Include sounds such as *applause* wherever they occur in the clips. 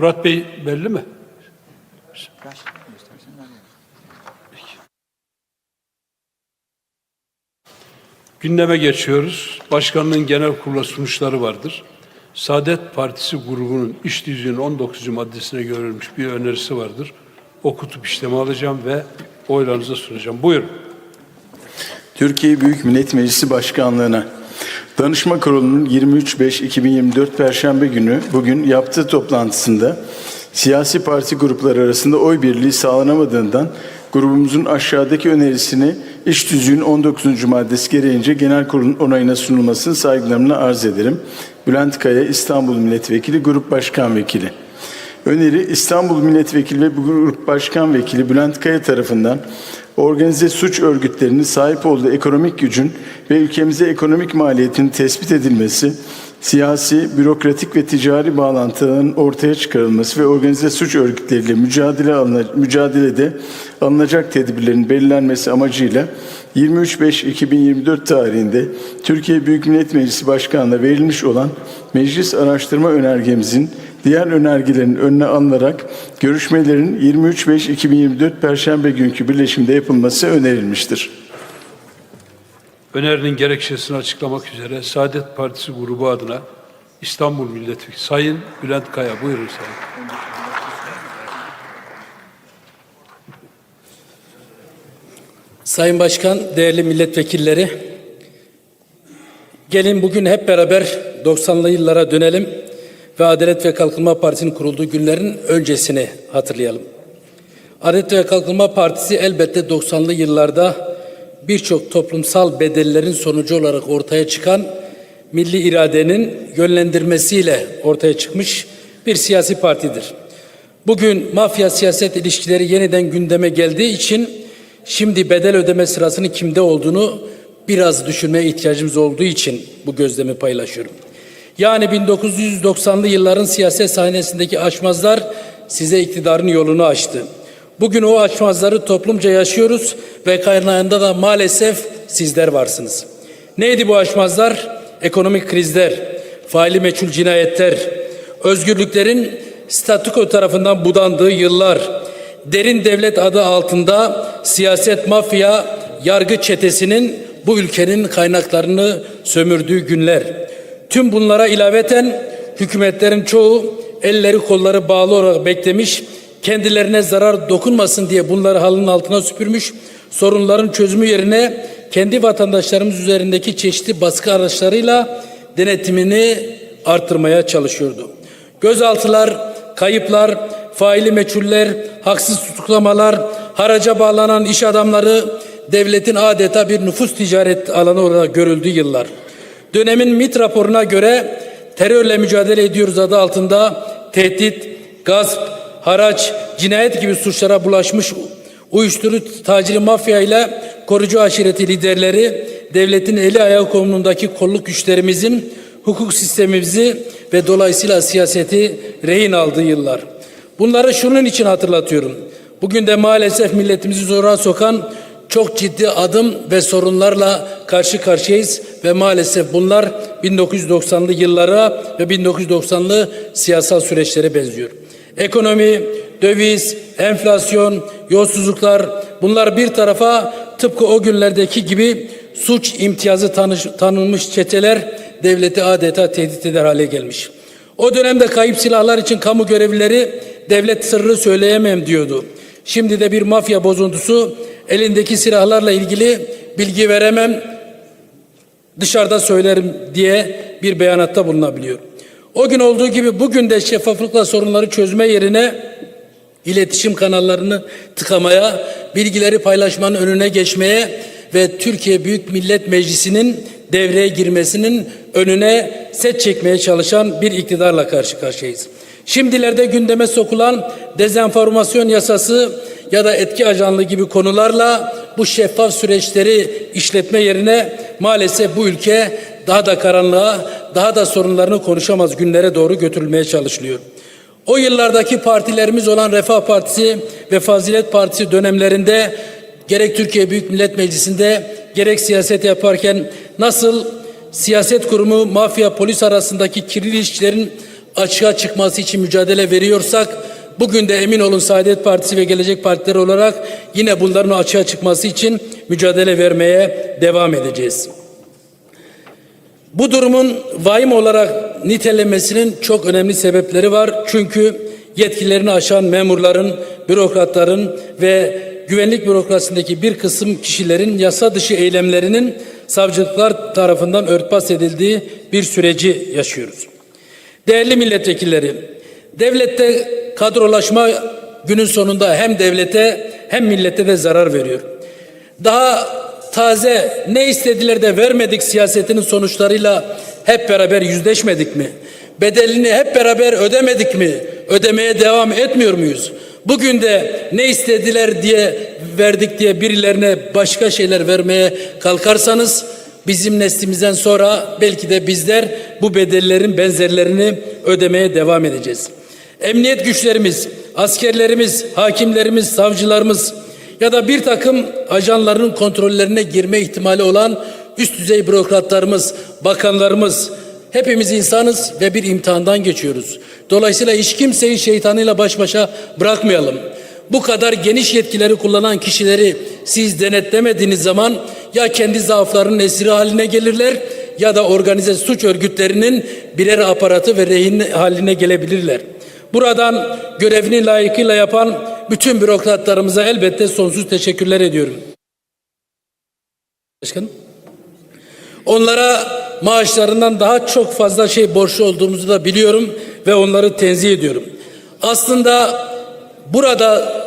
Murat Bey belli mi? Gündeme geçiyoruz. Başkanlığın genel kurula sunuşları vardır. Saadet Partisi grubunun iş düzüğünün 19. maddesine görülmüş bir önerisi vardır. Okutup işleme alacağım ve oylarınıza sunacağım. Buyurun. Türkiye Büyük Millet Meclisi Başkanlığı'na Danışma Kurulu'nun 23.5.2024 Perşembe günü bugün yaptığı toplantısında siyasi parti grupları arasında oy birliği sağlanamadığından grubumuzun aşağıdaki önerisini iş tüzüğün 19. maddesi gereğince genel kurulun onayına sunulmasını saygılarımla arz ederim. Bülent Kaya İstanbul Milletvekili Grup Başkan Vekili. Öneri İstanbul Milletvekili ve Grup Başkan Vekili Bülent Kaya tarafından organize suç örgütlerinin sahip olduğu ekonomik gücün ve ülkemize ekonomik maliyetin tespit edilmesi, siyasi, bürokratik ve ticari bağlantıların ortaya çıkarılması ve organize suç örgütleriyle mücadele alına, mücadelede alınacak tedbirlerin belirlenmesi amacıyla 23.5.2024 tarihinde Türkiye Büyük Millet Meclisi Başkanı'na verilmiş olan meclis araştırma önergemizin diğer önergelerin önüne alınarak görüşmelerin 23.5.2024 Perşembe günkü birleşimde yapılması önerilmiştir. Önerinin gerekçesini açıklamak üzere Saadet Partisi grubu adına İstanbul Milletvekili Sayın Bülent Kaya. Buyurun Sayın. Sayın Başkan, değerli milletvekilleri, gelin bugün hep beraber 90'lı yıllara dönelim ve Adalet ve Kalkınma Partisi'nin kurulduğu günlerin öncesini hatırlayalım. Adalet ve Kalkınma Partisi elbette 90'lı yıllarda birçok toplumsal bedellerin sonucu olarak ortaya çıkan milli iradenin yönlendirmesiyle ortaya çıkmış bir siyasi partidir. Bugün mafya siyaset ilişkileri yeniden gündeme geldiği için şimdi bedel ödeme sırasının kimde olduğunu biraz düşünmeye ihtiyacımız olduğu için bu gözlemi paylaşıyorum. Yani 1990'lı yılların siyaset sahnesindeki aşmazlar size iktidarın yolunu açtı. Bugün o aşmazları toplumca yaşıyoruz ve kaynağında da maalesef sizler varsınız. Neydi bu aşmazlar? Ekonomik krizler, faili meçhul cinayetler, özgürlüklerin statüko tarafından budandığı yıllar, derin devlet adı altında siyaset mafya yargı çetesinin bu ülkenin kaynaklarını sömürdüğü günler. Tüm bunlara ilaveten hükümetlerin çoğu elleri kolları bağlı olarak beklemiş, kendilerine zarar dokunmasın diye bunları halının altına süpürmüş, sorunların çözümü yerine kendi vatandaşlarımız üzerindeki çeşitli baskı araçlarıyla denetimini artırmaya çalışıyordu. Gözaltılar, kayıplar, faili meçhuller, haksız tutuklamalar, haraca bağlanan iş adamları devletin adeta bir nüfus ticaret alanı olarak görüldüğü yıllar. Dönemin MIT raporuna göre terörle mücadele ediyoruz adı altında tehdit, gasp, haraç, cinayet gibi suçlara bulaşmış uyuşturucu taciri mafya ile korucu aşireti liderleri devletin eli ayağı konumundaki kolluk güçlerimizin hukuk sistemimizi ve dolayısıyla siyaseti rehin aldığı yıllar. Bunları şunun için hatırlatıyorum. Bugün de maalesef milletimizi zora sokan çok ciddi adım ve sorunlarla karşı karşıyayız ve maalesef bunlar 1990'lı yıllara ve 1990'lı siyasal süreçlere benziyor. Ekonomi, döviz, enflasyon, yolsuzluklar bunlar bir tarafa tıpkı o günlerdeki gibi suç imtiyazı tanış, tanınmış çeteler devleti adeta tehdit eder hale gelmiş. O dönemde kayıp silahlar için kamu görevlileri devlet sırrı söyleyemem diyordu. Şimdi de bir mafya bozuntusu elindeki silahlarla ilgili bilgi veremem dışarıda söylerim diye bir beyanatta bulunabiliyor. O gün olduğu gibi bugün de şeffaflıkla sorunları çözme yerine iletişim kanallarını tıkamaya, bilgileri paylaşmanın önüne geçmeye ve Türkiye Büyük Millet Meclisi'nin devreye girmesinin önüne set çekmeye çalışan bir iktidarla karşı karşıyayız. Şimdilerde gündeme sokulan dezenformasyon yasası ya da etki ajanlığı gibi konularla bu şeffaf süreçleri işletme yerine maalesef bu ülke daha da karanlığa, daha da sorunlarını konuşamaz günlere doğru götürülmeye çalışılıyor. O yıllardaki partilerimiz olan Refah Partisi ve Fazilet Partisi dönemlerinde gerek Türkiye Büyük Millet Meclisi'nde gerek siyaset yaparken nasıl siyaset kurumu mafya polis arasındaki kirli ilişkilerin açığa çıkması için mücadele veriyorsak bugün de emin olun Saadet Partisi ve Gelecek Partileri olarak yine bunların açığa çıkması için mücadele vermeye devam edeceğiz. Bu durumun vahim olarak nitelemesinin çok önemli sebepleri var. Çünkü yetkilerini aşan memurların, bürokratların ve güvenlik bürokrasisindeki bir kısım kişilerin yasa dışı eylemlerinin savcılıklar tarafından örtbas edildiği bir süreci yaşıyoruz. Değerli milletvekilleri, devlette kadrolaşma günün sonunda hem devlete hem millete de zarar veriyor. Daha taze ne istediler de vermedik siyasetinin sonuçlarıyla hep beraber yüzleşmedik mi? Bedelini hep beraber ödemedik mi? Ödemeye devam etmiyor muyuz? Bugün de ne istediler diye verdik diye birilerine başka şeyler vermeye kalkarsanız bizim neslimizden sonra belki de bizler bu bedellerin benzerlerini ödemeye devam edeceğiz. Emniyet güçlerimiz, askerlerimiz, hakimlerimiz, savcılarımız ya da bir takım ajanların kontrollerine girme ihtimali olan üst düzey bürokratlarımız, bakanlarımız hepimiz insanız ve bir imtihandan geçiyoruz. Dolayısıyla hiç kimseyi şeytanıyla baş başa bırakmayalım. Bu kadar geniş yetkileri kullanan kişileri siz denetlemediğiniz zaman ya kendi zaaflarının esiri haline gelirler ya da organize suç örgütlerinin birer aparatı ve rehin haline gelebilirler. Buradan görevini layıkıyla yapan bütün bürokratlarımıza elbette sonsuz teşekkürler ediyorum. Başkanım. Onlara maaşlarından daha çok fazla şey borçlu olduğumuzu da biliyorum ve onları tenzih ediyorum. Aslında burada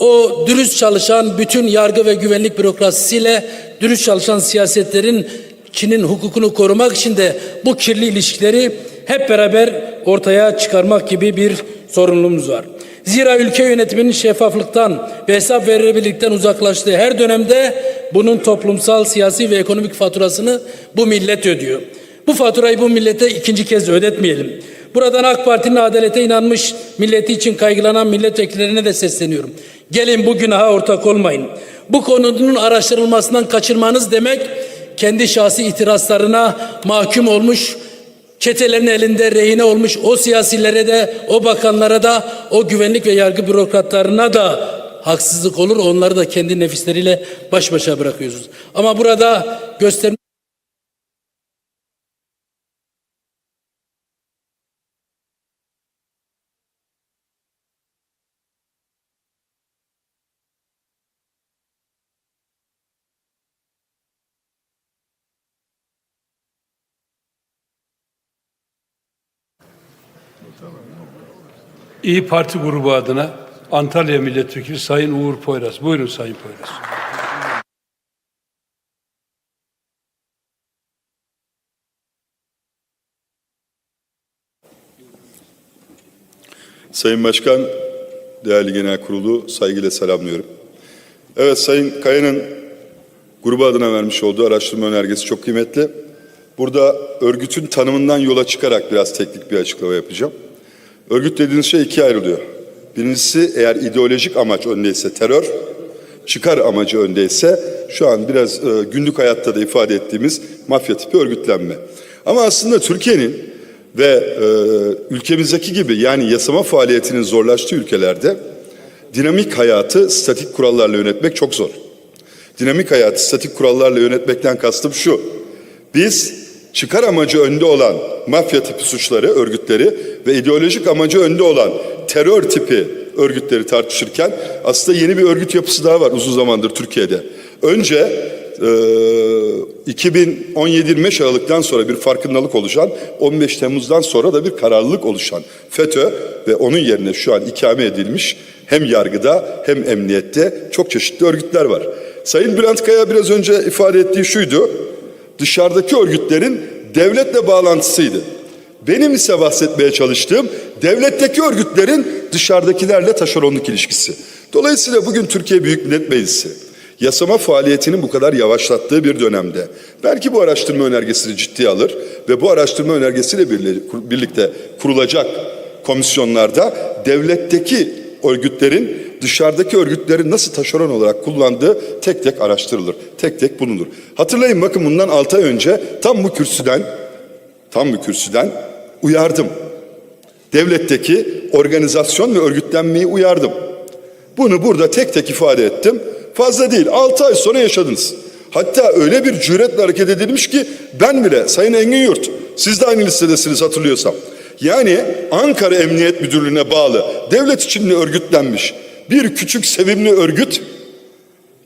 o dürüst çalışan bütün yargı ve güvenlik bürokrasisiyle dürüst çalışan siyasetlerin Çin'in hukukunu korumak için de bu kirli ilişkileri hep beraber ortaya çıkarmak gibi bir sorumluluğumuz var. Zira ülke yönetiminin şeffaflıktan ve hesap verilebilirlikten uzaklaştığı her dönemde bunun toplumsal, siyasi ve ekonomik faturasını bu millet ödüyor. Bu faturayı bu millete ikinci kez ödetmeyelim. Buradan AK Parti'nin adalete inanmış, milleti için kaygılanan milletvekillerine de sesleniyorum. Gelin bu günaha ortak olmayın. Bu konunun araştırılmasından kaçırmanız demek, kendi şahsi itirazlarına mahkum olmuş, çetelerin elinde rehine olmuş o siyasilere de, o bakanlara da, o güvenlik ve yargı bürokratlarına da haksızlık olur. Onları da kendi nefisleriyle baş başa bırakıyoruz. Ama burada göster İyi Parti grubu adına Antalya Milletvekili Sayın Uğur Poyraz. Buyurun Sayın Poyraz. Sayın Başkan, değerli genel kurulu saygıyla selamlıyorum. Evet Sayın Kaya'nın grubu adına vermiş olduğu araştırma önergesi çok kıymetli. Burada örgütün tanımından yola çıkarak biraz teknik bir açıklama yapacağım. Örgüt dediğiniz şey ikiye ayrılıyor. Birincisi eğer ideolojik amaç öndeyse terör, çıkar amacı öndeyse şu an biraz e, günlük hayatta da ifade ettiğimiz mafya tipi örgütlenme. Ama aslında Türkiye'nin ve e, ülkemizdeki gibi yani yasama faaliyetinin zorlaştığı ülkelerde dinamik hayatı statik kurallarla yönetmek çok zor. Dinamik hayatı statik kurallarla yönetmekten kastım şu. Biz çıkar amacı önde olan mafya tipi suçları, örgütleri ve ideolojik amacı önde olan terör tipi örgütleri tartışırken aslında yeni bir örgüt yapısı daha var uzun zamandır Türkiye'de. Önce e, 2017-25 Aralık'tan sonra bir farkındalık oluşan, 15 Temmuz'dan sonra da bir kararlılık oluşan FETÖ ve onun yerine şu an ikame edilmiş hem yargıda hem emniyette çok çeşitli örgütler var. Sayın Bülent Kaya biraz önce ifade ettiği şuydu, dışarıdaki örgütlerin devletle bağlantısıydı. Benim ise bahsetmeye çalıştığım devletteki örgütlerin dışarıdakilerle taşeronluk ilişkisi. Dolayısıyla bugün Türkiye Büyük Millet Meclisi yasama faaliyetinin bu kadar yavaşlattığı bir dönemde belki bu araştırma önergesini ciddiye alır ve bu araştırma önergesiyle birlikte kurulacak komisyonlarda devletteki örgütlerin dışarıdaki örgütlerin nasıl taşeron olarak kullandığı tek tek araştırılır. Tek tek bulunur. Hatırlayın bakın bundan 6 ay önce tam bu kürsüden tam bu kürsüden uyardım. devletteki organizasyon ve örgütlenmeyi uyardım. Bunu burada tek tek ifade ettim. Fazla değil. 6 ay sonra yaşadınız. Hatta öyle bir cüretle hareket edilmiş ki ben bile Sayın Engin Yurt siz de aynı listedesiniz hatırlıyorsam. Yani Ankara Emniyet Müdürlüğü'ne bağlı devlet içinde örgütlenmiş bir küçük sevimli örgüt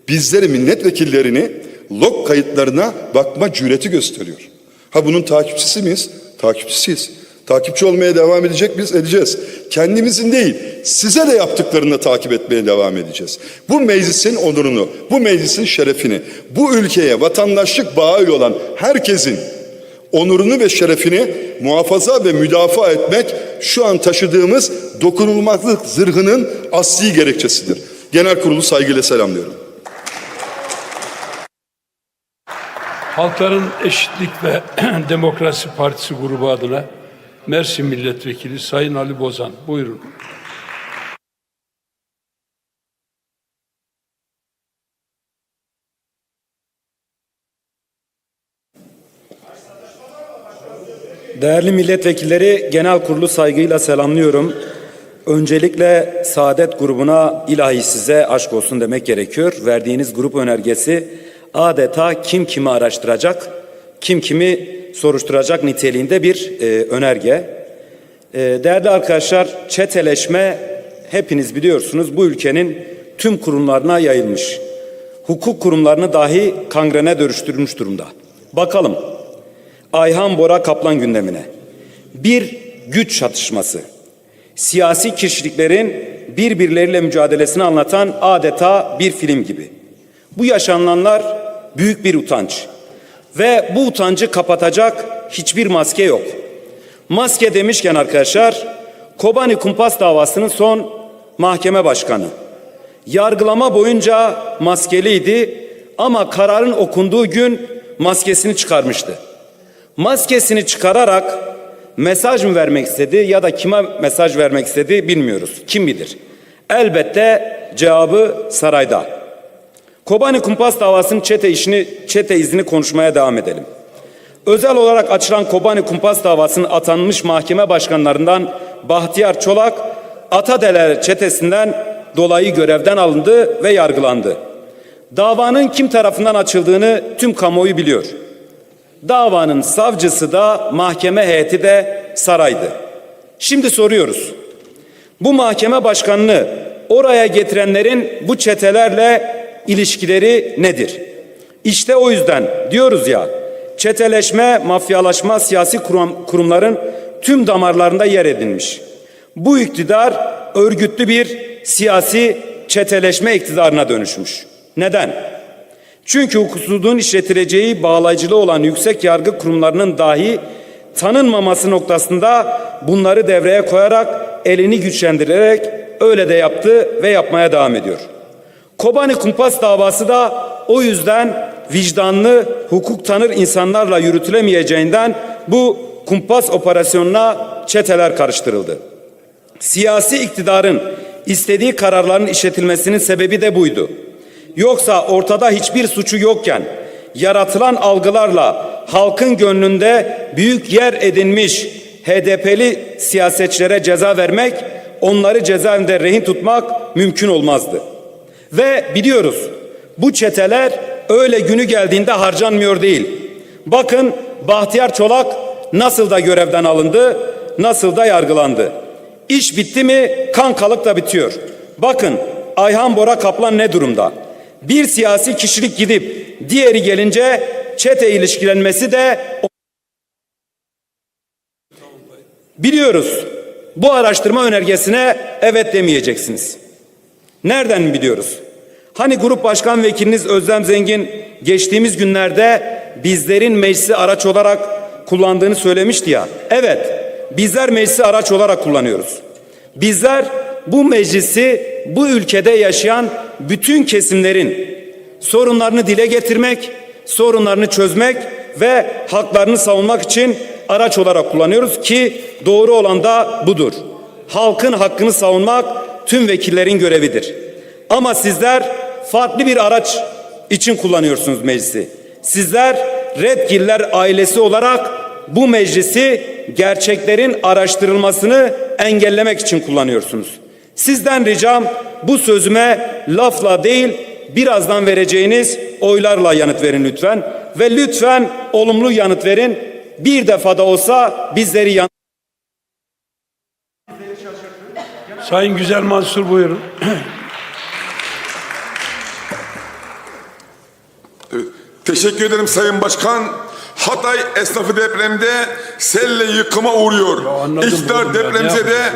bizleri milletvekillerini log kayıtlarına bakma cüreti gösteriyor. Ha bunun takipçisi miyiz? Takipçisiyiz. Takipçi olmaya devam edecek biz edeceğiz. Kendimizin değil, size de yaptıklarını takip etmeye devam edeceğiz. Bu meclisin onurunu, bu meclisin şerefini, bu ülkeye vatandaşlık bağıyla olan herkesin onurunu ve şerefini muhafaza ve müdafaa etmek şu an taşıdığımız dokunulmazlık zırhının asli gerekçesidir. Genel kurulu saygıyla selamlıyorum. Halkların Eşitlik ve *clears throat* Demokrasi Partisi grubu adına Mersin Milletvekili Sayın Ali Bozan. Buyurun. Değerli milletvekilleri, genel kurulu saygıyla selamlıyorum. Öncelikle Saadet grubuna ilahi size aşk olsun demek gerekiyor. Verdiğiniz grup önergesi adeta kim kimi araştıracak, kim kimi soruşturacak niteliğinde bir e, önerge. E, değerli arkadaşlar, çeteleşme hepiniz biliyorsunuz bu ülkenin tüm kurumlarına yayılmış. Hukuk kurumlarını dahi kangrene dönüştürmüş durumda. Bakalım Ayhan Bora Kaplan gündemine. Bir güç çatışması. Siyasi kişiliklerin birbirleriyle mücadelesini anlatan adeta bir film gibi. Bu yaşananlar büyük bir utanç. Ve bu utancı kapatacak hiçbir maske yok. Maske demişken arkadaşlar, Kobani Kumpas davasının son mahkeme başkanı. Yargılama boyunca maskeliydi ama kararın okunduğu gün maskesini çıkarmıştı maskesini çıkararak mesaj mı vermek istedi ya da kime mesaj vermek istedi bilmiyoruz. Kim bilir? Elbette cevabı sarayda. Kobani Kumpas davasının çete işini, çete izini konuşmaya devam edelim. Özel olarak açılan Kobani Kumpas davasının atanmış mahkeme başkanlarından Bahtiyar Çolak, Atadeler çetesinden dolayı görevden alındı ve yargılandı. Davanın kim tarafından açıldığını tüm kamuoyu biliyor. Davanın savcısı da mahkeme heyeti de saraydı. Şimdi soruyoruz. Bu mahkeme başkanını oraya getirenlerin bu çetelerle ilişkileri nedir? İşte o yüzden diyoruz ya çeteleşme, mafyalaşma siyasi kurum, kurumların tüm damarlarında yer edinmiş. Bu iktidar örgütlü bir siyasi çeteleşme iktidarına dönüşmüş. Neden? Çünkü hukuksuzluğun işletileceği bağlayıcılığı olan yüksek yargı kurumlarının dahi tanınmaması noktasında bunları devreye koyarak elini güçlendirerek öyle de yaptı ve yapmaya devam ediyor. Kobani Kumpas davası da o yüzden vicdanlı, hukuk tanır insanlarla yürütülemeyeceğinden bu kumpas operasyonuna çeteler karıştırıldı. Siyasi iktidarın istediği kararların işletilmesinin sebebi de buydu. Yoksa ortada hiçbir suçu yokken yaratılan algılarla halkın gönlünde büyük yer edinmiş HDP'li siyasetçilere ceza vermek, onları cezaevinde rehin tutmak mümkün olmazdı. Ve biliyoruz bu çeteler öyle günü geldiğinde harcanmıyor değil. Bakın Bahtiyar Çolak nasıl da görevden alındı, nasıl da yargılandı. İş bitti mi kankalık da bitiyor. Bakın Ayhan Bora Kaplan ne durumda? Bir siyasi kişilik gidip diğeri gelince çete ilişkilenmesi de biliyoruz. Bu araştırma önergesine evet demeyeceksiniz. Nereden biliyoruz? Hani grup başkan vekiliniz Özlem Zengin geçtiğimiz günlerde bizlerin meclisi araç olarak kullandığını söylemişti ya. Evet, bizler meclisi araç olarak kullanıyoruz. Bizler bu meclisi bu ülkede yaşayan bütün kesimlerin sorunlarını dile getirmek, sorunlarını çözmek ve haklarını savunmak için araç olarak kullanıyoruz ki doğru olan da budur. Halkın hakkını savunmak tüm vekillerin görevidir. Ama sizler farklı bir araç için kullanıyorsunuz meclisi. Sizler Redgiller ailesi olarak bu meclisi gerçeklerin araştırılmasını engellemek için kullanıyorsunuz. Sizden ricam bu sözüme lafla değil birazdan vereceğiniz oylarla yanıt verin lütfen ve lütfen olumlu yanıt verin. Bir defada olsa bizleri yan Sayın Güzel Mansur buyurun. Teşekkür ederim Sayın Başkan. Hatay esnafı depremde selle yıkıma uğruyor. İktidar depremzede,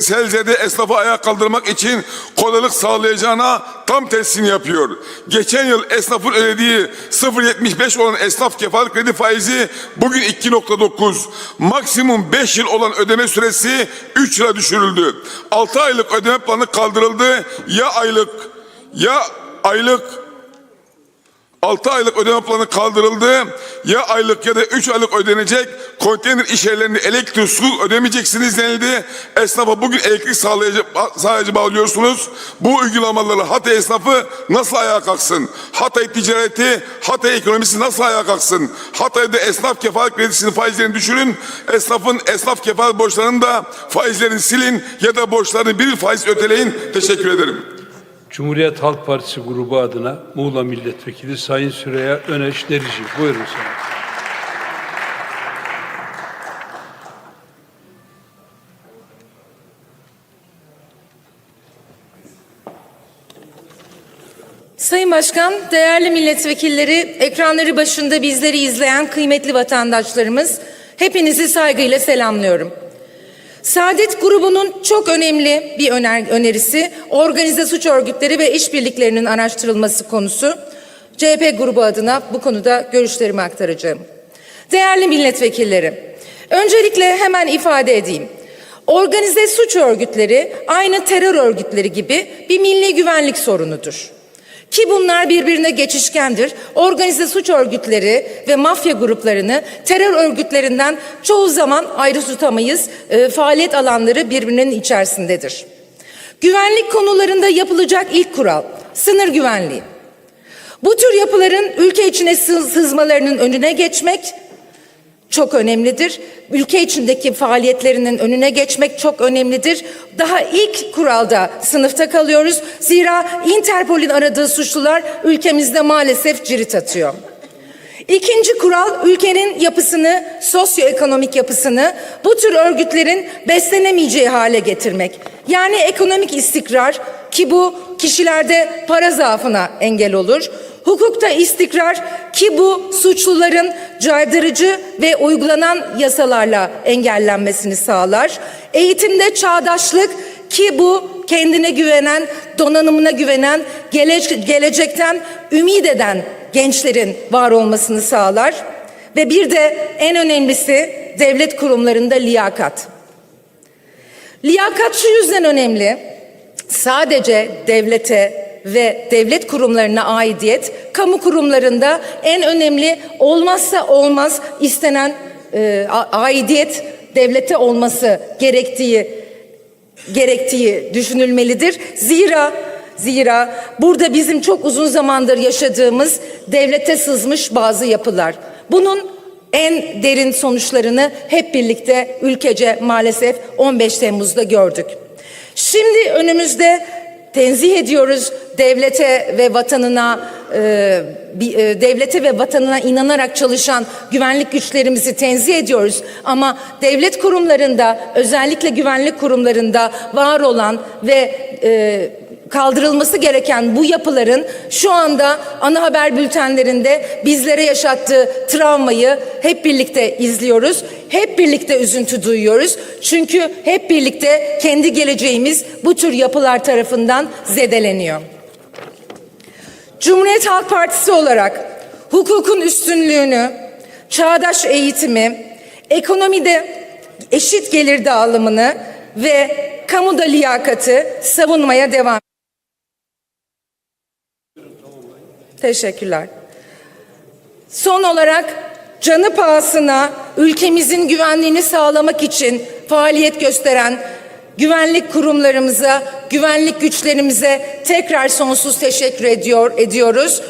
selzede esnafı ayağa kaldırmak için kolaylık sağlayacağına tam tersini yapıyor. Geçen yıl esnafın ödediği 0.75 olan esnaf kefalet kredi faizi bugün 2.9. Maksimum 5 yıl olan ödeme süresi 3 yıla düşürüldü. 6 aylık ödeme planı kaldırıldı. Ya aylık ya aylık 6 aylık ödeme planı kaldırıldı. Ya aylık ya da 3 aylık ödenecek. Konteyner iş yerlerinde elektrik su ödemeyeceksiniz denildi. Esnafa bugün elektrik sağlayıcı, sağlayıcı bağlıyorsunuz. Bu uygulamalarla Hatay esnafı nasıl ayağa kalksın? Hatay ticareti, Hatay ekonomisi nasıl ayağa kalksın? Hatay'da esnaf kefalet kredisinin faizlerini düşürün. Esnafın esnaf kefalet borçlarını da faizlerini silin ya da borçlarını bir faiz öteleyin. Teşekkür ederim. Cumhuriyet Halk Partisi grubu adına Muğla Milletvekili Sayın Süreyya Öneş Derici. Buyurun sayın. Sayın Başkan, değerli milletvekilleri, ekranları başında bizleri izleyen kıymetli vatandaşlarımız, hepinizi saygıyla selamlıyorum. Saadet grubunun çok önemli bir öner önerisi, organize suç örgütleri ve işbirliklerinin araştırılması konusu. CHP grubu adına bu konuda görüşlerimi aktaracağım. Değerli milletvekilleri, öncelikle hemen ifade edeyim. Organize suç örgütleri aynı terör örgütleri gibi bir milli güvenlik sorunudur. Ki bunlar birbirine geçişkendir. Organize suç örgütleri ve mafya gruplarını terör örgütlerinden çoğu zaman ayrı tutamayız. E, faaliyet alanları birbirinin içerisindedir. Güvenlik konularında yapılacak ilk kural sınır güvenliği. Bu tür yapıların ülke içine sız- sızmalarının önüne geçmek çok önemlidir. Ülke içindeki faaliyetlerinin önüne geçmek çok önemlidir. Daha ilk kuralda sınıfta kalıyoruz. Zira Interpol'ün aradığı suçlular ülkemizde maalesef cirit atıyor. İkinci kural ülkenin yapısını, sosyoekonomik yapısını bu tür örgütlerin beslenemeyeceği hale getirmek. Yani ekonomik istikrar ki bu kişilerde para zaafına engel olur. Hukukta istikrar ki bu suçluların caydırıcı ve uygulanan yasalarla engellenmesini sağlar. Eğitimde çağdaşlık ki bu kendine güvenen, donanımına güvenen, gele- gelecekten ümit eden gençlerin var olmasını sağlar. Ve bir de en önemlisi devlet kurumlarında liyakat. Liyakat şu yüzden önemli. Sadece devlete ve devlet kurumlarına aidiyet, kamu kurumlarında en önemli olmazsa olmaz istenen e, aidiyet devlete olması gerektiği gerektiği düşünülmelidir. Zira zira burada bizim çok uzun zamandır yaşadığımız devlete sızmış bazı yapılar. Bunun en derin sonuçlarını hep birlikte ülkece maalesef 15 Temmuz'da gördük. Şimdi önümüzde tenzih ediyoruz devlete ve vatanına e, e, devlete ve vatanına inanarak çalışan güvenlik güçlerimizi tenzih ediyoruz. Ama devlet kurumlarında özellikle güvenlik kurumlarında var olan ve e, kaldırılması gereken bu yapıların şu anda ana haber bültenlerinde bizlere yaşattığı travmayı hep birlikte izliyoruz. Hep birlikte üzüntü duyuyoruz. Çünkü hep birlikte kendi geleceğimiz bu tür yapılar tarafından zedeleniyor. Cumhuriyet Halk Partisi olarak hukukun üstünlüğünü, çağdaş eğitimi, ekonomide eşit gelir dağılımını ve kamuda liyakatı savunmaya devam Teşekkürler. Son olarak canı pahasına ülkemizin güvenliğini sağlamak için faaliyet gösteren güvenlik kurumlarımıza, güvenlik güçlerimize tekrar sonsuz teşekkür ediyor ediyoruz.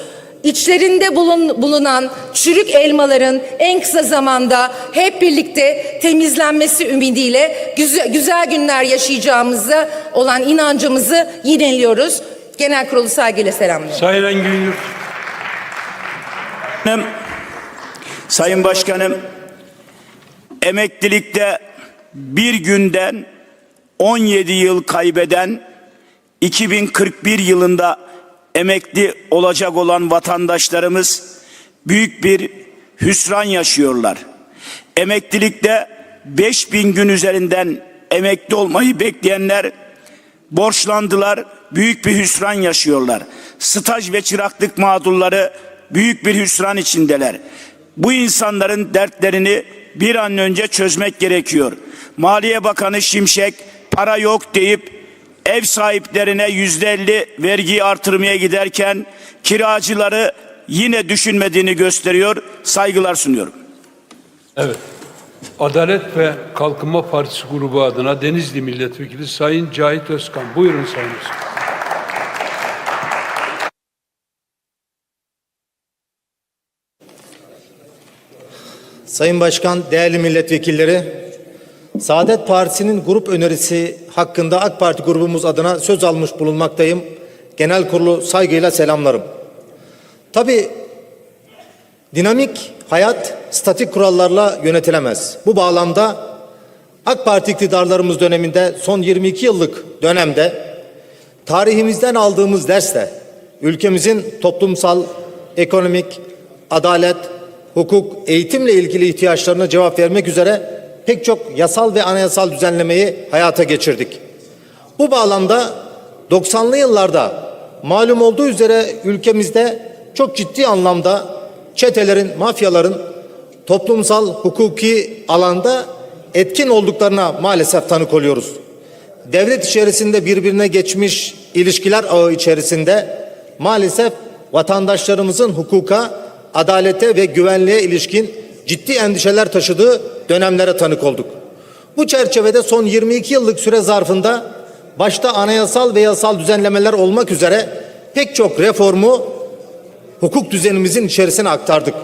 içlerinde bulun- bulunan çürük elmaların en kısa zamanda hep birlikte temizlenmesi ümidiyle güzel, güzel günler yaşayacağımıza olan inancımızı yineliyoruz. Genel kurulu saygıyla selamlıyorum. Sayın Yurt. Başkanım, Sayın Başkanım, emeklilikte bir günden 17 yıl kaybeden 2041 yılında emekli olacak olan vatandaşlarımız büyük bir hüsran yaşıyorlar. Emeklilikte 5000 gün üzerinden emekli olmayı bekleyenler borçlandılar, büyük bir hüsran yaşıyorlar. Staj ve çıraklık mağdurları büyük bir hüsran içindeler. Bu insanların dertlerini bir an önce çözmek gerekiyor. Maliye Bakanı Şimşek para yok deyip ev sahiplerine yüzde elli vergiyi artırmaya giderken kiracıları yine düşünmediğini gösteriyor. Saygılar sunuyorum. Evet. Adalet ve Kalkınma Partisi grubu adına Denizli Milletvekili Sayın Cahit Özkan. Buyurun Sayın Özkan. Sayın Başkan, değerli milletvekilleri, Saadet Partisi'nin grup önerisi hakkında AK Parti grubumuz adına söz almış bulunmaktayım. Genel kurulu saygıyla selamlarım. Tabii dinamik hayat statik kurallarla yönetilemez. Bu bağlamda AK Parti iktidarlarımız döneminde son 22 yıllık dönemde tarihimizden aldığımız dersle ülkemizin toplumsal, ekonomik, adalet, hukuk, eğitimle ilgili ihtiyaçlarına cevap vermek üzere pek çok yasal ve anayasal düzenlemeyi hayata geçirdik. Bu bağlamda 90'lı yıllarda malum olduğu üzere ülkemizde çok ciddi anlamda çetelerin, mafyaların toplumsal, hukuki alanda etkin olduklarına maalesef tanık oluyoruz. Devlet içerisinde birbirine geçmiş ilişkiler ağı içerisinde maalesef vatandaşlarımızın hukuka, adalete ve güvenliğe ilişkin ciddi endişeler taşıdığı dönemlere tanık olduk. Bu çerçevede son 22 yıllık süre zarfında başta anayasal ve yasal düzenlemeler olmak üzere pek çok reformu hukuk düzenimizin içerisine aktardık.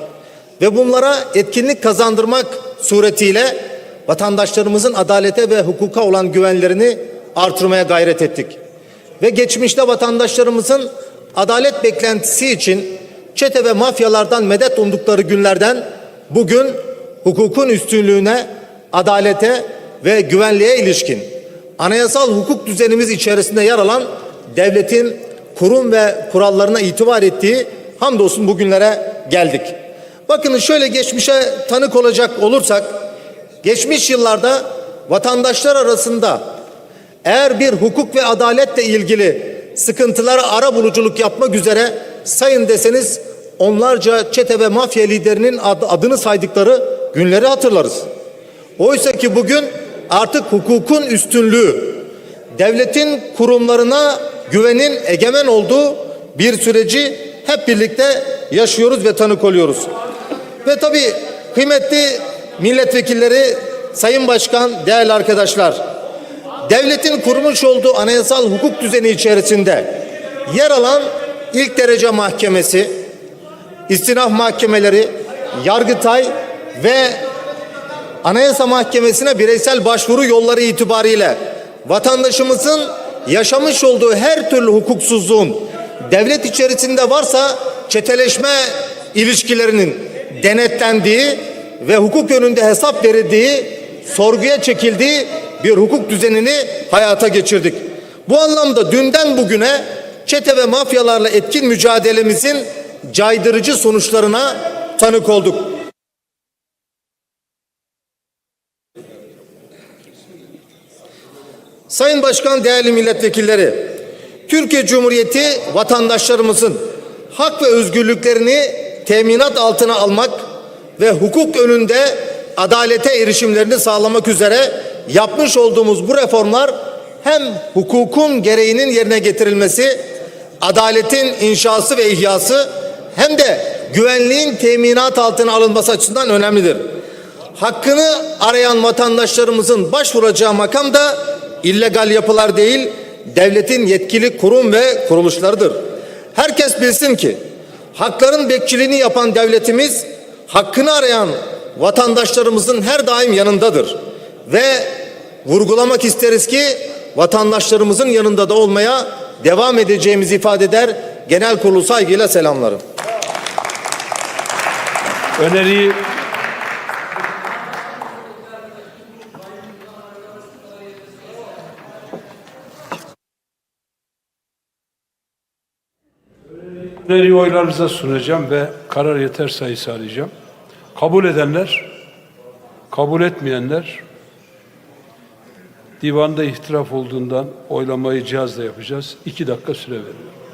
Ve bunlara etkinlik kazandırmak suretiyle vatandaşlarımızın adalete ve hukuka olan güvenlerini artırmaya gayret ettik. Ve geçmişte vatandaşlarımızın adalet beklentisi için çete ve mafyalardan medet umdukları günlerden bugün hukukun üstünlüğüne, adalete ve güvenliğe ilişkin anayasal hukuk düzenimiz içerisinde yer alan devletin kurum ve kurallarına itibar ettiği hamdolsun bugünlere geldik. Bakın şöyle geçmişe tanık olacak olursak geçmiş yıllarda vatandaşlar arasında eğer bir hukuk ve adaletle ilgili sıkıntılara ara buluculuk yapmak üzere sayın deseniz onlarca çete ve mafya liderinin ad- adını saydıkları günleri hatırlarız. Oysa ki bugün artık hukukun üstünlüğü, devletin kurumlarına güvenin egemen olduğu bir süreci hep birlikte yaşıyoruz ve tanık oluyoruz. Ve tabii kıymetli milletvekilleri, sayın başkan, değerli arkadaşlar, devletin kurmuş olduğu anayasal hukuk düzeni içerisinde yer alan ilk derece mahkemesi, istinaf mahkemeleri, Yargıtay ve Anayasa Mahkemesi'ne bireysel başvuru yolları itibariyle vatandaşımızın yaşamış olduğu her türlü hukuksuzluğun devlet içerisinde varsa çeteleşme ilişkilerinin denetlendiği ve hukuk önünde hesap verildiği, sorguya çekildiği bir hukuk düzenini hayata geçirdik. Bu anlamda dünden bugüne çete ve mafyalarla etkin mücadelemizin caydırıcı sonuçlarına tanık olduk. Sayın Başkan, değerli milletvekilleri, Türkiye Cumhuriyeti vatandaşlarımızın hak ve özgürlüklerini teminat altına almak ve hukuk önünde adalete erişimlerini sağlamak üzere yapmış olduğumuz bu reformlar hem hukukun gereğinin yerine getirilmesi, adaletin inşası ve ihyası hem de güvenliğin teminat altına alınması açısından önemlidir. Hakkını arayan vatandaşlarımızın başvuracağı makam da illegal yapılar değil, devletin yetkili kurum ve kuruluşlarıdır. Herkes bilsin ki hakların bekçiliğini yapan devletimiz hakkını arayan vatandaşlarımızın her daim yanındadır. Ve vurgulamak isteriz ki vatandaşlarımızın yanında da olmaya devam edeceğimizi ifade eder. Genel kurulu saygıyla selamlarım. Öneriyi Öneriyi oylarınıza sunacağım ve karar yeter sayısı arayacağım. Kabul edenler, kabul etmeyenler divanda ihtilaf olduğundan oylamayı cihazla yapacağız. İki dakika süre veriyorum.